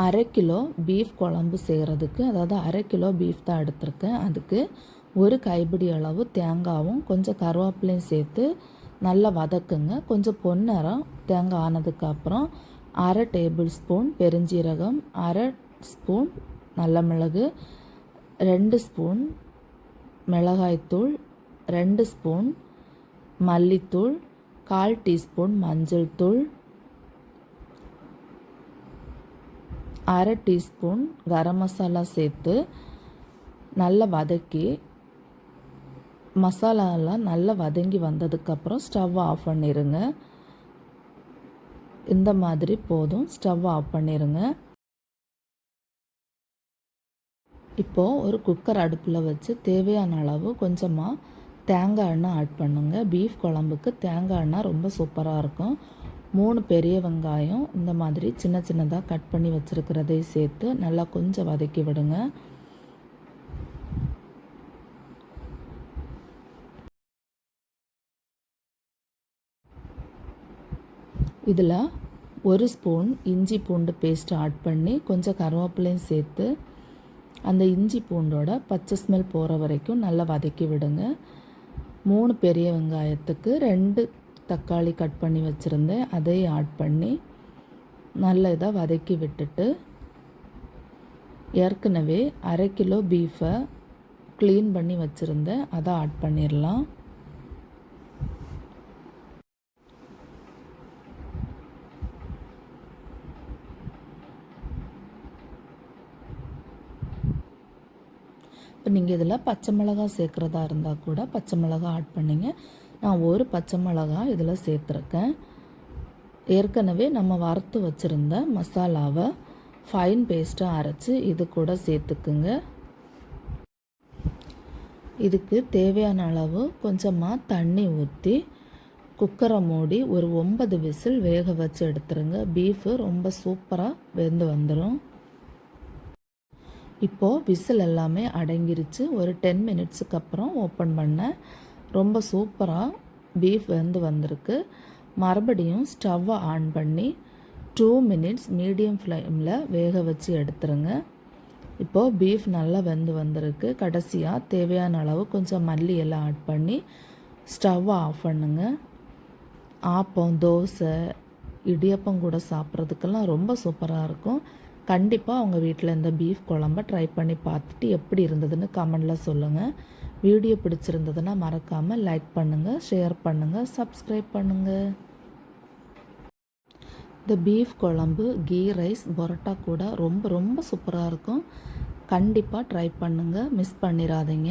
அரை kilo beef குழம்பு செய்கிறதுக்கு அதாவது அரை கிலோ பீஃப் தான் எடுத்திருக்கேன். அதுக்கு ஒரு கைப்பிடி அளவு தேங்காவும் கொஞ்சம் கருவேப்பிலையும் சேர்த்து நல்லா வதக்குங்க. கொஞ்சம் பொன்னரம் தேங்காய் ஆனதுக்கப்புறம் அரை டேபிள் ஸ்பூன் பெருஞ்சீரகம் அரை ஸ்பூன் நல்ல மிளகு ரெண்டு ஸ்பூன் மிளகாய்த்தூள் ரெண்டு ஸ்பூன் மல்லித்தூள் கால் டீஸ்பூன் மஞ்சள் தூள் அரை டீஸ்பூன் கரம் மசாலா சேர்த்து நல்லா வதக்கி மசாலாலாம் நல்லா வதங்கி வந்ததுக்கப்புறம் ஸ்டவ் ஆஃப் பண்ணிடுங்க இந்த மாதிரி போதும் ஸ்டவ் ஆஃப் பண்ணிடுங்க இப்போது ஒரு குக்கர் அடுப்பில் வச்சு தேவையான அளவு கொஞ்சமாக தேங்காய் எண்ணெய் ஆட் பண்ணுங்கள் பீஃப் குழம்புக்கு தேங்காய் எண்ணெய் ரொம்ப சூப்பராக இருக்கும். மூணு பெரிய வெங்காயம் இந்த மாதிரி சின்ன சின்னதாக கட் பண்ணி வச்சுருக்கிறதை சேர்த்து நல்லா கொஞ்சம் வதக்கி விடுங்க. இதில் ஒரு ஸ்பூன் இஞ்சி பூண்டு பேஸ்ட் ஆட் பண்ணி கொஞ்சம் கருவேப்பிலையும் சேர்த்து அந்த இஞ்சி பூண்டோட பச்சை ஸ்மெல் போகிற வரைக்கும் நல்லா வதக்கி விடுங்க. மூணு பெரிய வெங்காயத்துக்கு ரெண்டு தக்காளி கட் பண்ணி வச்சுருந்தேன். அதையும் ஆட் பண்ணி நல்ல இதாக வதக்கி விட்டுட்டு ஏற்கனவே அரை கிலோ பீஃபை க்ளீன் பண்ணி வச்சுருந்தேன். அதை ஆட் பண்ணிடலாம் இப்போ நீங்கள் இதில் பச்சை மிளகா சேர்க்குறதா இருந்தால் கூட பச்சை மிளகா ஆட் பண்ணிங்க. நான் ஒரு பச்சை மிளகா இதில் சேர்த்துருக்கேன். ஏற்கனவே நம்ம வறுத்து வச்சுருந்த மசாலாவை ஃபைன் பேஸ்ட்டாக அரைச்சி இது கூட சேர்த்துக்குங்க. இதுக்கு தேவையான அளவு கொஞ்சமாக தண்ணி ஊற்றி குக்கரை மூடி ஒரு ஒன்பது விசில் வேக வச்சு எடுத்துருங்க. பீஃபு ரொம்ப சூப்பராக வெந்து வந்துடும் இப்போது விசில் எல்லாமே அடங்கிருச்சு. ஒரு டென் மினிட்ஸுக்கு அப்புறம் ஓப்பன் பண்ணேன் ரொம்ப சூப்பராக பீஃப் வந்து வந்திருக்கு. மறுபடியும் ஸ்டவ்வை ஆன் பண்ணி டூ மினிட்ஸ் மீடியம் ஃப்ளேமில் வேக வச்சு எடுத்துருங்க. இப்போது பீஃப் நல்லா வெந்து வந்திருக்கு. கடைசியாக தேவையான அளவு கொஞ்சம் மல்லி எல்லாம் ஆட் பண்ணி ஸ்டவ்வை ஆஃப் பண்ணுங்க. ஆப்பம் தோசை இடியப்பம் கூட சாப்பிட்றதுக்கெல்லாம் ரொம்ப சூப்பராக இருக்கும். கண்டிப்பாக அவங்க வீட்டில் இந்த பீஃப் குழம்ப ட்ரை பண்ணி பார்த்துட்டு எப்படி இருந்ததுன்னு கமெண்டில் சொல்லுங்கள் வீடியோ பிடிச்சிருந்ததுன்னா மறக்காமல் லைக் பண்ணுங்கள் ஷேர் பண்ணுங்கள் சப்ஸ்கிரைப் பண்ணுங்கள் இந்த பீஃப் குழம்பு கீ ரைஸ் பரோட்டா கூட ரொம்ப ரொம்ப சூப்பராக இருக்கும். கண்டிப்பாக ட்ரை பண்ணுங்கள் மிஸ் பண்ணிடாதீங்க